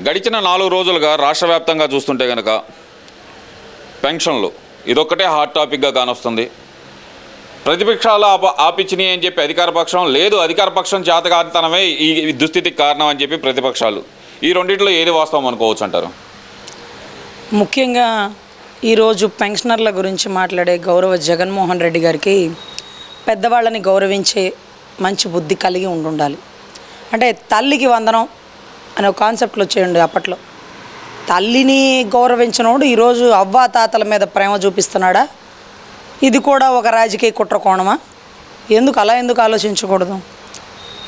గడిచిన నాలుగు రోజులుగా రాష్ట్ర వ్యాప్తంగా చూస్తుంటే కనుక పెన్షన్లు ఇదొక్కటే హాట్ టాపిక్గా కానొస్తుంది. ప్రతిపక్షాలు ఆప ఆపించినాయి అని చెప్పి అధికార పక్షం లేదు అధికార పక్షం ఈ దుస్థితికి కారణం అని చెప్పి ప్రతిపక్షాలు. ఈ రెండింటిలో ఏది వాస్తవం అనుకోవచ్చు అంటారు? ముఖ్యంగా ఈరోజు పెన్షనర్ల గురించి మాట్లాడే గౌరవ జగన్మోహన్ రెడ్డి గారికి పెద్దవాళ్ళని గౌరవించే మంచి బుద్ధి కలిగి ఉండాలి అంటే తల్లికి వందనం అనే ఒక వచ్చేయండి అప్పట్లో. తల్లిని గౌరవించినోడు ఈరోజు అవ్వా తాతల మీద ప్రేమ చూపిస్తున్నాడా? ఇది కూడా ఒక రాజకీయ కుట్ర కోణమా? ఎందుకు అలా ఎందుకు ఆలోచించకూడదు?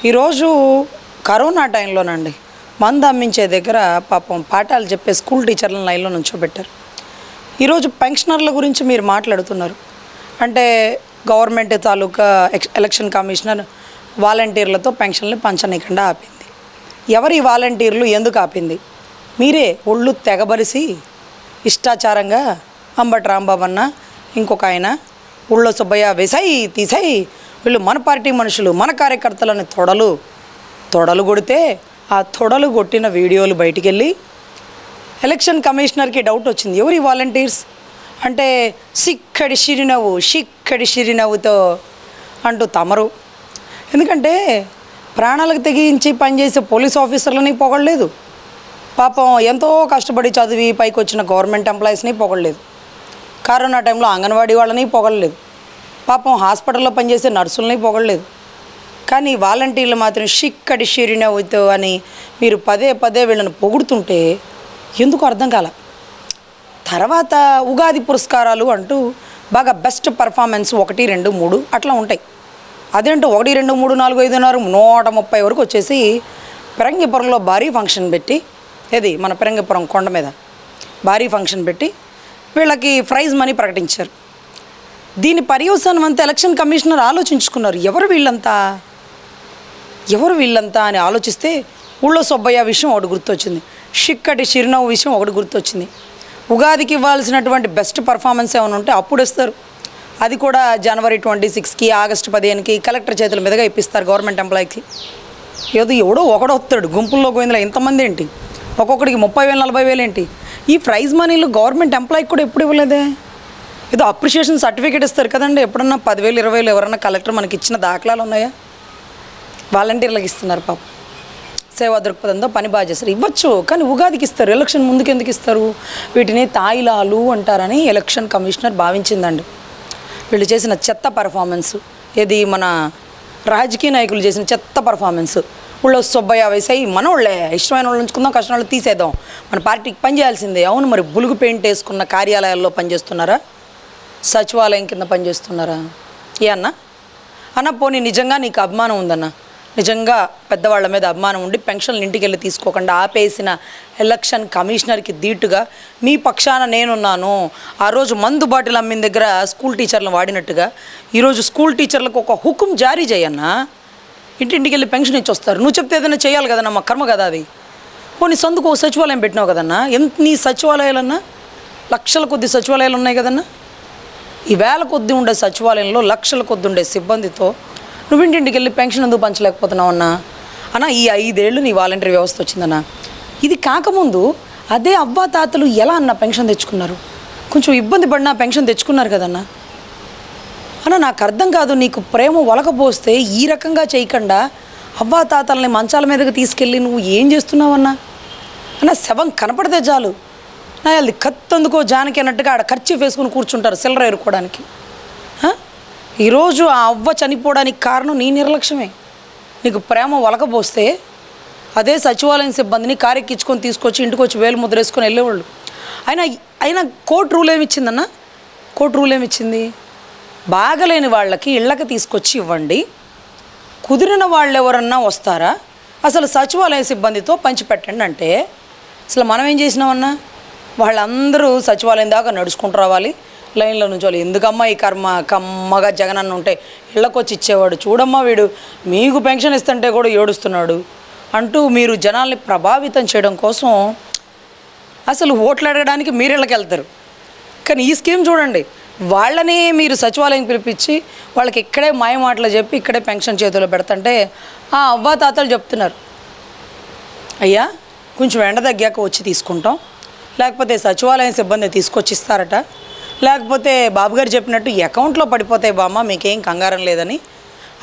ఈరోజు కరోనా టైంలోనండి మందు అమ్మించే దగ్గర పాపం పాఠాలు చెప్పే స్కూల్ టీచర్లను లైన్లో నుంచోబెట్టారు. ఈరోజు పెన్షనర్ల గురించి మీరు మాట్లాడుతున్నారు. అంటే గవర్నమెంట్ తాలూకా ఎక్స్- ఎలక్షన్ కమిషనర్ వాలంటీర్లతో పెన్షన్లు పంచనీయకుండా ఆపింది. ఎవరి వాలంటీర్లు ఎందుకు ఆపింది? మీరే ఒళ్ళు తెగబరిసి ఇష్టాచారంగా అంబటి రాంబాబన్న ఇంకొక ఆయన ఊళ్ళో సుబ్బయ్య వేసాయి తీసాయి వీళ్ళు మన పార్టీ మనుషులు మన కార్యకర్తలని తొడలు తొడలు కొడితే ఆ తొడలు కొట్టిన వీడియోలు బయటికి వెళ్ళి ఎలక్షన్ కమిషనర్కి డౌట్ వచ్చింది. ఎవరి వాలంటీర్స్? అంటే సిక్కడి చిరునవ్వు సిక్కడి చిరునవ్వుతో అంటూ తమరు. ఎందుకంటే ప్రాణాలకు తెగించి పనిచేసే పోలీస్ ఆఫీసర్లని పొగడలేదు. పాపం ఎంతో కష్టపడి చదివి పైకి వచ్చిన గవర్నమెంట్ ఎంప్లాయీస్ని పొగడలేదు. కరోనా టైంలో అంగన్వాడీ వాళ్ళని పొగడలేదు. పాపం హాస్పిటల్లో పనిచేసే నర్సులని పొగడలేదు. కానీ వాలంటీర్లు మాత్రం షిక్కడి అవుతావు అని మీరు పదే పదే వీళ్ళని పొగుడుతుంటే ఎందుకు అర్థం కాల? తర్వాత ఉగాది పురస్కారాలు అంటూ బాగా బెస్ట్ పర్ఫార్మెన్స్ ఒకటి రెండు మూడు అట్లా ఉంటాయి. అదేంటో ఒకటి రెండు మూడు నాలుగు ఐదు నూట ముప్పై వరకు వచ్చేసి పెరంగిపురంలో భారీ ఫంక్షన్ పెట్టి ఏది మన పెరంగిపురం కొండ మీద భారీ ఫంక్షన్ పెట్టి వీళ్ళకి ప్రైజ్ మనీ ప్రకటించారు. దీని పర్యవసానం అంతా ఎలక్షన్ కమిషనర్ ఆలోచించుకున్నారు. ఎవరు వీళ్ళంతా? ఎవరు వీళ్ళంతా అని ఆలోచిస్తే ఊళ్ళో సుబ్బయ్య విషయం ఒకటి గుర్తొచ్చింది. చిక్కటి చిరునవ్వు విషయం ఒకటి గుర్తొచ్చింది. ఉగాదికి ఇవ్వాల్సినటువంటి బెస్ట్ పర్ఫార్మెన్స్ ఏమైనా ఉంటే అప్పుడు ఇస్తారు. అది కూడా జనవరి ట్వంటీ సిక్స్కి ఆగస్టు పదిహేనుకి కలెక్టర్ చేతుల మీదుగా ఇప్పిస్తారు గవర్నమెంట్ ఎంప్లాయీకి. ఏదో ఎవడో ఒకడు వస్తాడు గుంపుల్లో గోవిందలో ఇంతమంది ఏంటి? ఒక్కొక్కడికి ముప్పై వేలు నలభై వేలు ఏంటి? ఈ ప్రైజ్ మనీలు గవర్నమెంట్ ఎంప్లాయీకి కూడా ఎప్పుడు ఇవ్వలేదే? ఏదో అప్రిషియేషన్ సర్టిఫికేట్ ఇస్తారు కదండి. ఎప్పుడన్నా పదివేలు ఇరవై వేలు ఎవరన్నా కలెక్టర్ మనకి ఇచ్చిన దాఖలాలు ఉన్నాయా? వాలంటీర్లకు ఇస్తున్నారు పాపం. సేవా దృక్పథంతో పని బాగా చేస్తారు. ఇవ్వచ్చు కానీ ఉగాదికి ఇస్తారు. ఎలక్షన్ ముందుకు ఎందుకు ఇస్తారు? వీటిని తాయిలాలు అంటారని ఎలక్షన్ కమిషనర్ భావించిందండి. వీళ్ళు చేసిన చెత్త పర్ఫార్మెన్స్. ఇది మన రాజకీయ నాయకులు చేసిన చెత్త పర్ఫార్మెన్స్. ఊళ్ళో సుబ్బయ్య వేసాయి మన వాళ్ళే ఇష్టమైన వాళ్ళు ఉంచుకుందాం కష్టం వాళ్ళు తీసేద్దాం. మన పార్టీకి పని చేయాల్సిందే. అవును మరి బులుగు పెయింట్ వేసుకున్న కార్యాలయాల్లో పనిచేస్తున్నారా? సచివాలయం కింద పనిచేస్తున్నారా? ఏ అన్న? అన్న పోనీ నిజంగా నీకు అభిమానం ఉందన్నా? నిజంగా పెద్దవాళ్ళ మీద అభిమానం ఉండి పెన్షన్లు ఇంటికి వెళ్ళి తీసుకోకుండా ఆపేసిన ఎలక్షన్ కమిషనర్కి దీటుగా మీ పక్షాన నేనున్నాను. ఆ రోజు మందు బాటిల్ అమ్మిన దగ్గర స్కూల్ టీచర్లను వాడినట్టుగా ఈరోజు స్కూల్ టీచర్లకు ఒక హుకుం జారీ చేయన్నా? ఇంటింటికి వెళ్ళి పెన్షన్ ఇచ్చి వస్తారు. నువ్వు చెప్తే ఏదైనా చేయాలి కదన్నా మా కర్మ కదా అది. ఓ నీ ఓ సచివాలయం పెట్టినావు కదన్నా? ఎంత నీ సచివాలయాలన్నా? లక్షల కొద్ది సచివాలయాలు ఉన్నాయి కదన్నా? ఈ వేల కొద్ది ఉండే సచివాలయంలో లక్షల కొద్ది ఉండే సిబ్బందితో నువ్వింటింటికి వెళ్ళి పెన్షన్ ఎందుకు పంచలేకపోతున్నావు అన్నా? అన్న ఈ ఐదేళ్ళు నీ వాలంటీర్ వ్యవస్థ వచ్చిందన్న. ఇది కాకముందు అదే అవ్వా తాతలు ఎలా అన్న పెన్షన్ తెచ్చుకున్నారు? కొంచెం ఇబ్బంది పడినా పెన్షన్ తెచ్చుకున్నారు కదన్నా. అన్న నాకు అర్థం కాదు నీకు ప్రేమ ఒలకపోస్తే ఈ రకంగా చేయకుండా అవ్వా తాతల్ని మంచాల మీదకి తీసుకెళ్ళి నువ్వు ఏం చేస్తున్నావన్నా? అన్న శవం కనపడితే చాలు. నా అది కత్తందుకో జానకి అన్నట్టుగా ఆడ ఖర్చు వేసుకుని కూర్చుంటారు సిల్లర ఎరుకోవడానికి ఈరోజు ఆ అవ్వ చనిపోవడానికి కారణం నీ నిర్లక్ష్యమే. నీకు ప్రేమ వలకపోస్తే అదే సచివాలయం సిబ్బందిని కారెక్కించుకొని తీసుకొచ్చి ఇంటికి వచ్చి వేలు ముద్ర వేసుకొని వెళ్ళేవాళ్ళు. అయినా అయినా కోర్టు రూల్ ఏమిచ్చిందన్న? కోర్టు రూల్ ఏమిచ్చింది? బాగలేని వాళ్ళకి ఇళ్ళకి తీసుకొచ్చి ఇవ్వండి. కుదిరిన వాళ్ళు ఎవరన్నా వస్తారా? అసలు సచివాలయ సిబ్బందితో పంచిపెట్టండి అంటే అసలు మనం ఏం చేసినామన్నా? వాళ్ళందరూ సచివాలయం దాకా నడుచుకుంటూ రావాలి. లైన్లో నుంచి వాళ్ళు ఎందుకమ్మా ఈ కర్మ? కమ్మగా జగనన్న ఉంటే ఇళ్ళకి వచ్చి ఇచ్చేవాడు. చూడమ్మా వీడు మీకు పెన్షన్ ఇస్తుంటే కూడా ఏడుస్తున్నాడు. అంటూ మీరు జనాల్ని ప్రభావితం చేయడం కోసం అసలు ఓట్లు అడగడానికి మీరు ఇళ్ళకి వెళ్తారు కానీ ఈ స్కీమ్ చూడండి వాళ్ళని మీరు సచివాలయం పిలిపించి వాళ్ళకి ఇక్కడే మాయమాటలు చెప్పి ఇక్కడే పెన్షన్ చేతిలో పెడతంటే ఆ అవ్వా తాతలు చెప్తున్నారు. అయ్యా కొంచెం ఎండ తగ్గాక వచ్చి తీసుకుంటాం. లేకపోతే సచివాలయం సిబ్బంది తీసుకొచ్చి లేకపోతే బాబుగారు చెప్పినట్టు అకౌంట్లో పడిపోతాయి బామ్మ మీకేం కంగారం లేదని.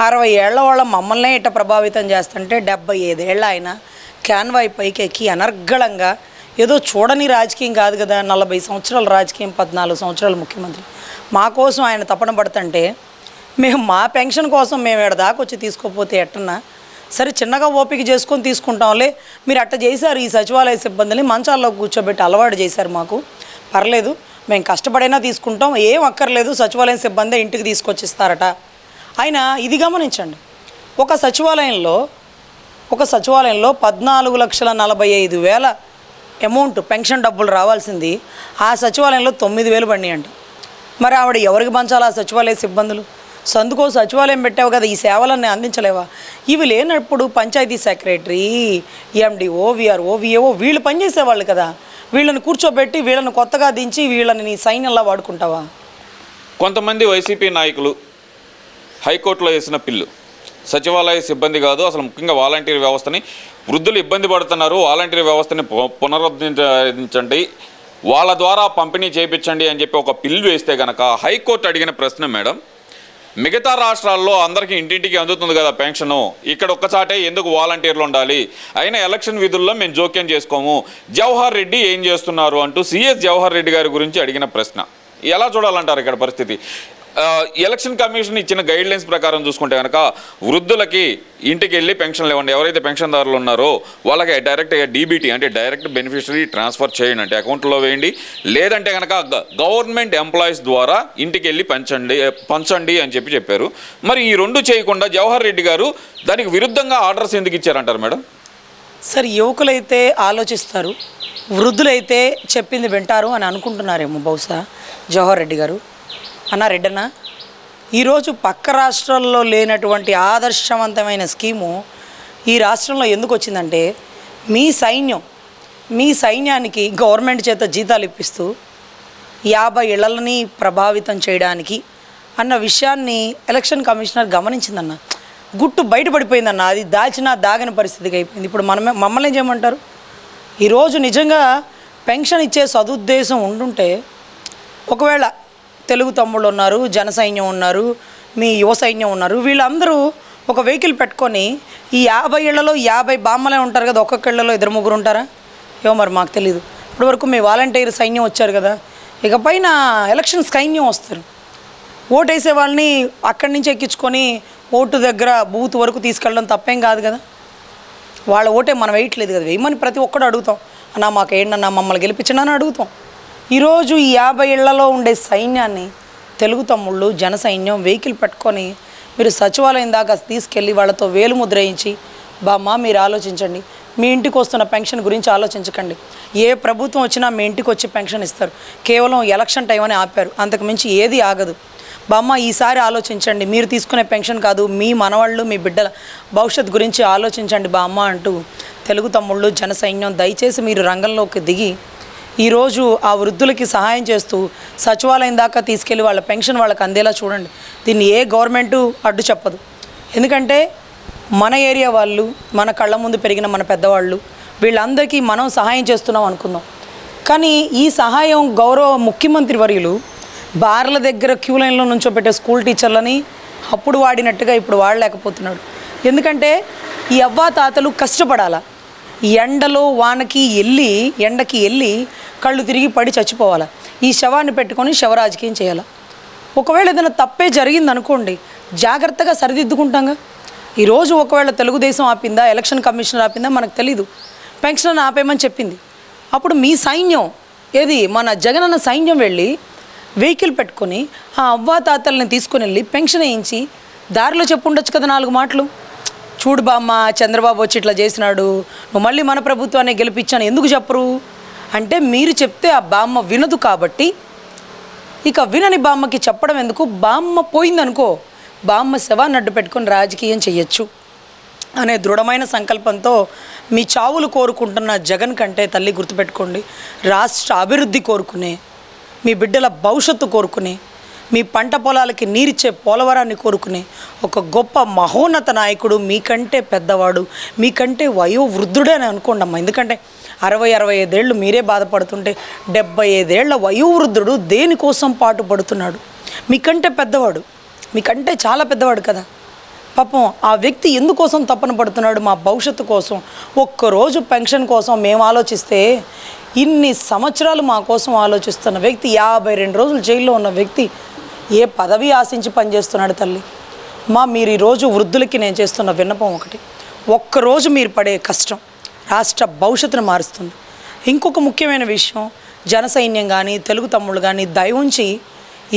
అరవై ఏళ్ళ వాళ్ళ మమ్మల్నే ఇట్ట ప్రభావితం చేస్తుంటే డెబ్బై ఐదేళ్ళ ఆయన క్యాన్వాయ్ పైకెక్కి అనర్గళంగా ఏదో చూడని రాజకీయం కాదు కదా నలభై సంవత్సరాల రాజకీయం పద్నాలుగు సంవత్సరాల ముఖ్యమంత్రి. మా కోసం ఆయన తపన పడుతుంటే మేము మా పెన్షన్ కోసం మేము ఇక్కడ దాకా వచ్చి తీసుకోపోతే ఎట్టన్నా? సరే చిన్నగా ఓపిక చేసుకొని తీసుకుంటాంలే. మీరు అట్ట చేశారు ఈ సచివాలయ సిబ్బందిని మంచాల్లో కూర్చోబెట్టి అలవాటు చేశారు మాకు. పర్లేదు మేము కష్టపడైనా తీసుకుంటాం ఏం అక్కర్లేదు సచివాలయం సిబ్బంది ఇంటికి తీసుకొచ్చిస్తారట. ఆయన ఇది గమనించండి ఒక సచివాలయంలో ఒక సచివాలయంలో పద్నాలుగు లక్షల నలభై ఐదు వేల అమౌంట్ పెన్షన్ డబ్బులు రావాల్సింది ఆ సచివాలయంలో తొమ్మిది వేలు పడినాయి అంట మరి ఆవిడ ఎవరికి పంచాలి ఆ సచివాలయ సిబ్బందులు? సందుకో సచివాలయం పెట్టావు కదా ఈ సేవలన్నీ అందించలేవా? ఇవి లేనప్పుడు panchayati secretary MDO VRO VAO వీళ్ళు పనిచేసేవాళ్ళు కదా. వీళ్ళని కూర్చోబెట్టి వీళ్ళని కొత్తగా దించి వీళ్ళని నీ సైన్యంలా వాడుకుంటావా? కొంతమంది వైసీపీ నాయకులు హైకోర్టులో వేసిన పిల్లు. సచివాలయ సిబ్బంది కాదు అసలు ముఖ్యంగా వాలంటీర్ వ్యవస్థని వృద్ధులు ఇబ్బంది పడుతున్నారు. వాలంటీర్ వ్యవస్థని పునరుద్ధరించండి. వాళ్ళ ద్వారా పంపిణీ చేయించండి అని చెప్పి ఒక పిల్లు వేస్తే కనుక హైకోర్టు అడిగిన ప్రశ్న మేడం మిగతా రాష్ట్రాల్లో అందరికీ ఇంటింటికి అందుతుంది కదా పెన్షను. ఇక్కడ ఒక్కసాటే ఎందుకు వాలంటీర్లు ఉండాలి? అయినా ఎలక్షన్ విధుల్లో మేము జోక్యం చేసుకోము. జవహర్ రెడ్డి ఏం చేస్తున్నారు అంటూ సిఎస్ జవహర్ రెడ్డి గారి గురించి అడిగిన ప్రశ్న. ఎలా చూడాలంటారు ఇక్కడ పరిస్థితి? ఎలక్షన్ కమిషన్ ఇచ్చిన గైడ్ లైన్స్ ప్రకారం చూసుకుంటే కనుక వృద్ధులకి ఇంటికి వెళ్ళి పెన్షన్లు ఇవ్వండి ఎవరైతే పెన్షన్దారులు ఉన్నారో వాళ్ళకి డైరెక్ట్గా డీబీటీ అంటే డైరెక్ట్ బెనిఫిషరీ ట్రాన్స్ఫర్ చేయండి. అంటే అకౌంట్లో వేయండి. లేదంటే కనుక గవర్నమెంట్ ఎంప్లాయీస్ ద్వారా ఇంటికి వెళ్ళి పంచండి పంచండి అని చెప్పి చెప్పారు. మరి ఈ రెండు చేయకుండా జవహర్ రెడ్డి గారు దానికి విరుద్ధంగా ఆర్డర్స్ ఎందుకు ఇచ్చారంటారు మేడం? సరే యువకులైతే ఆలోచిస్తారు వృద్ధులైతే చెప్పింది వింటారు అని అనుకుంటున్నారేమో బహుశా జవహర్ రెడ్డి గారు. అన్నా రెడ్డన్న ఈరోజు పక్క రాష్ట్రాల్లో లేనటువంటి ఆదర్శవంతమైన స్కీము ఈ రాష్ట్రంలో ఎందుకు వచ్చిందంటే మీ సైన్యం మీ సైన్యానికి గవర్నమెంట్ చేత జీతాలు ఇప్పిస్తూ యాభై ఇళ్ళని ప్రభావితం చేయడానికి అన్న విషయాన్ని ఎలక్షన్ కమిషనర్ గమనించిందన్న. గుట్టు బయటపడిపోయిందన్న అది దాచినా దాగని పరిస్థితికి అయిపోయింది. ఇప్పుడు మనమే మమ్మల్ని ఏం చేయమంటారు? ఈరోజు నిజంగా పెన్షన్ ఇచ్చే సదుద్దేశం ఉండుంటే ఒకవేళ తెలుగు తమ్ముళ్ళు ఉన్నారు జన సైన్యం ఉన్నారు మీ యువ సైన్యం ఉన్నారు. వీళ్ళందరూ ఒక వెహికల్ పెట్టుకొని ఈ యాభై ఇళ్ళలో యాభై బామ్మలే ఉంటారు కదా ఒక్కొక్క ఇళ్ళలో ఇద్దరు ముగ్గురు ఉంటారా? ఏమో మరి మాకు తెలియదు ఇప్పటివరకు మీ వాలంటీర్ సైన్యం వచ్చారు కదా ఇక పైన ఎలక్షన్ సైన్యం వస్తారు. ఓటు వేసే వాళ్ళని అక్కడి నుంచి ఎక్కించుకొని ఓటు దగ్గర బూత్ వరకు తీసుకెళ్ళడం తప్పేం కాదు కదా. వాళ్ళ ఓటే మనం వేయట్లేదు కదా వేయమని ప్రతి ఒక్కడు అడుగుతాం. అన్నా మాకు ఏంటన్నా మమ్మల్ని గెలిపించండి అని అడుగుతాం. ఈరోజు ఈ యాభై ఇళ్ళలో ఉండే సైన్యాన్ని తెలుగు తమ్ముళ్ళు జన సైన్యం వెహికల్ పెట్టుకొని మీరు సచివాలయం దాకా తీసుకెళ్ళి వాళ్ళతో వేలు ముద్రయించి బామ్మ మీరు ఆలోచించండి. మీ ఇంటికి వస్తున్న పెన్షన్ గురించి ఆలోచించకండి. ఏ ప్రభుత్వం వచ్చినా మీ ఇంటికి వచ్చి పెన్షన్ ఇస్తారు. కేవలం ఎలక్షన్ టైం అని ఆపారు. అంతకుమించి ఏది ఆగదు. బామ్మ ఈసారి ఆలోచించండి. మీరు తీసుకునే పెన్షన్ కాదు మీ మనవాళ్ళు మీ బిడ్డల భవిష్యత్ గురించి ఆలోచించండి బామ్మ అంటూ తెలుగు తమ్ముళ్ళు జన సైన్యం దయచేసి మీరు రంగంలోకి దిగి ఈరోజు ఆ వృద్ధులకి సహాయం చేస్తూ సచివాలయం దాకా తీసుకెళ్ళి వాళ్ళ పెన్షన్ వాళ్ళకి అందేలా చూడండి. దీన్ని ఏ గవర్నమెంటు అడ్డు చెప్పదు. ఎందుకంటే మన ఏరియా వాళ్ళు మన కళ్ళ ముందు పెరిగిన మన పెద్దవాళ్ళు వీళ్ళందరికీ మనం సహాయం చేస్తున్నాం అనుకుందాం. కానీ ఈ సహాయం గౌరవ ముఖ్యమంత్రి వర్యులు బార్ల దగ్గర క్యూ లైన్లో నుంచో పెట్టే స్కూల్ టీచర్లని అప్పుడు వాడినట్టుగా ఇప్పుడు వాడలేకపోతున్నాడు. ఎందుకంటే ఈ అవ్వా తాతలు కష్టపడాలా? ఎండలో వానకి వెళ్ళి ఎండకి వెళ్ళి కళ్ళు తిరిగి పడి చచ్చిపోవాలి. ఈ శవాన్ని పెట్టుకొని శవరాజకీయం చేయాలి. చేయాలా ఒకవేళ ఏదైనా తప్పే జరిగింది అనుకోండి జాగ్రత్తగా సరిదిద్దుకుంటాంగా. ఈరోజు ఒకవేళ తెలుగుదేశం ఆపిందా ఎలక్షన్ కమిషనర్ ఆపిందా మనకు తెలీదు. పెన్షన్ ఆపేయమని చెప్పింది. అప్పుడు మీ సైన్యం ఏది మన జగనన్న సైన్యం వెళ్ళి వెహికల్ పెట్టుకొని ఆ అవ్వాతాతల్ని తీసుకుని తీసుకొని వెళ్ళి పెన్షన్ వేయించి దారిలో చెప్పు ఉండొచ్చు కదా నాలుగు మాటలు. చూడు బామ్మ చంద్రబాబు వచ్చి ఇట్లా చేసినాడు నువ్వు మళ్ళీ మన ప్రభుత్వాన్ని గెలిపించాను ఎందుకు చెప్పరు? అంటే మీరు చెప్తే ఆ బామ్మ వినదు కాబట్టి ఇక వినని బామ్మకి చెప్పడం ఎందుకు? బామ్మ పోయిందనుకో బామ్మ శవాన్ని అడ్డు పెట్టుకొని రాజకీయం చెయ్యొచ్చు అనే దృఢమైన సంకల్పంతో మీ చావులు కోరుకుంటున్న జగన్ కంటే తల్లి గుర్తుపెట్టుకోండి. రాష్ట్ర అభివృద్ధి కోరుకునే మీ బిడ్డల భవిష్యత్తు కోరుకునే మీ పంట పొలాలకి నీరిచ్చే పోలవరాన్ని కోరుకునే ఒక గొప్ప మహోన్నత నాయకుడు మీకంటే పెద్దవాడు మీకంటే వయోవృద్ధుడే అని అనుకోండి అమ్మా. ఎందుకంటే అరవై అరవై ఐదేళ్ళు మీరే బాధపడుతుంటే డెబ్బై ఐదేళ్ళ వయోవృద్ధుడు దేనికోసం పాటు పడుతున్నాడు మీకంటే పెద్దవాడు మీకంటే చాలా పెద్దవాడు కదా. పాపం ఆ వ్యక్తి ఎందుకోసం తప్పన పడుతున్నాడు మా భవిష్యత్తు కోసం? ఒక్కరోజు పెన్షన్ కోసం మేము ఆలోచిస్తే ఇన్ని సంవత్సరాలు మా కోసం ఆలోచిస్తున్న వ్యక్తి యాభై రెండు రోజులు జైల్లో ఉన్న వ్యక్తి ఏ పదవి ఆశించి పనిచేస్తున్నాడు తల్లి? మా మీరు ఈరోజు వృద్ధులకి నేను చేస్తున్న విన్నపం ఒకటి. ఒక్కరోజు మీరు పడే కష్టం రాష్ట్ర భవిష్యత్తును మారుస్తుంది. ఇంకొక ముఖ్యమైన విషయం జన సైన్యం కానీ తెలుగు తమ్ముళ్ళు కానీ దయవుంచి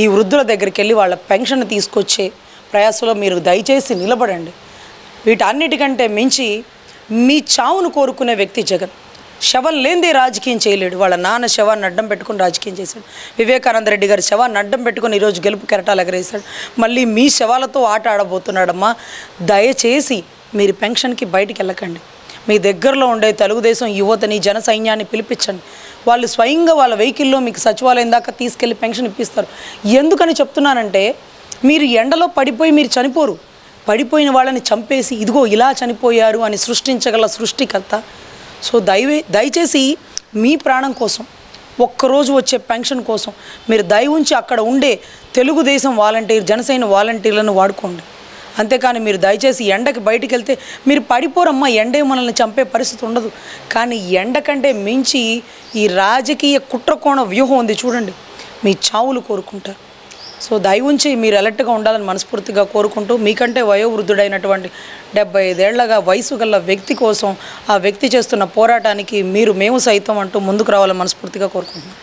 ఈ వృద్ధుల దగ్గరికి వెళ్ళి వాళ్ళ పెన్షన్ తీసుకొచ్చే ప్రయాసంలో మీరు దయచేసి నిలబడండి. వీటన్నిటికంటే మించి మీ చావును కోరుకునే వ్యక్తి జగన్. శవం లేనిదే రాజకీయం చేయలేడు. వాళ్ళ నాన్న శవాన్ని అడ్డం పెట్టుకుని రాజకీయం చేశాడు. వివేకానంద రెడ్డి గారి శవాన్ని అడ్డం పెట్టుకుని ఈరోజు గెలుపు కెరటాలు ఎగరేశాడు. మళ్ళీ మీ శవాలతో ఆట ఆడబోతున్నాడమ్మా. దయచేసి మీరు పెన్షన్కి బయటికి వెళ్ళకండి. మీ దగ్గరలో ఉండే తెలుగుదేశం యువతని జన సైన్యాన్ని పిలిపించండి. వాళ్ళు స్వయంగా వాళ్ళ వెహికల్లో మీకు సచివాలయం దాకా తీసుకెళ్ళి పెన్షన్ ఇప్పిస్తారు. ఎందుకని చెప్తున్నానంటే మీరు ఎండలో పడిపోయి మీరు చనిపోరు. పడిపోయిన వాళ్ళని చంపేసి ఇదిగో ఇలా చనిపోయారు అని సృష్టించగల సృష్టికర్త సో దయవే దయచేసి మీ ప్రాణం కోసం ఒక్కరోజు వచ్చే పెన్షన్ కోసం మీరు దయ ఉంచి అక్కడ ఉండే తెలుగుదేశం వాలంటీర్ జనసేన వాలంటీర్లను వాడుకోండి. అంతేకాని మీరు దయచేసి ఎండకి బయటికి వెళ్తే మీరు పడిపోరమ్మా ఎండే మనల్ని చంపే పరిస్థితి ఉండదు. కానీ ఎండ కంటే మించి ఈ రాజకీయ కుట్రకోణ వ్యూహం ఉంది చూడండి. మీ చావులు కోరుకుంటారు. సో దయ ఉంచి మీరు అలర్ట్గా ఉండాలని మనస్ఫూర్తిగా కోరుకుంటూ మీకంటే వయోవృద్ధుడైనటువంటి డెబ్బై ఐదేళ్ళగా వయసు గల వ్యక్తి కోసం ఆ వ్యక్తి చేస్తున్న పోరాటానికి మీరు మేము సైతం అంటూ ముందుకు రావాలని మనస్ఫూర్తిగా కోరుకుంటున్నాం.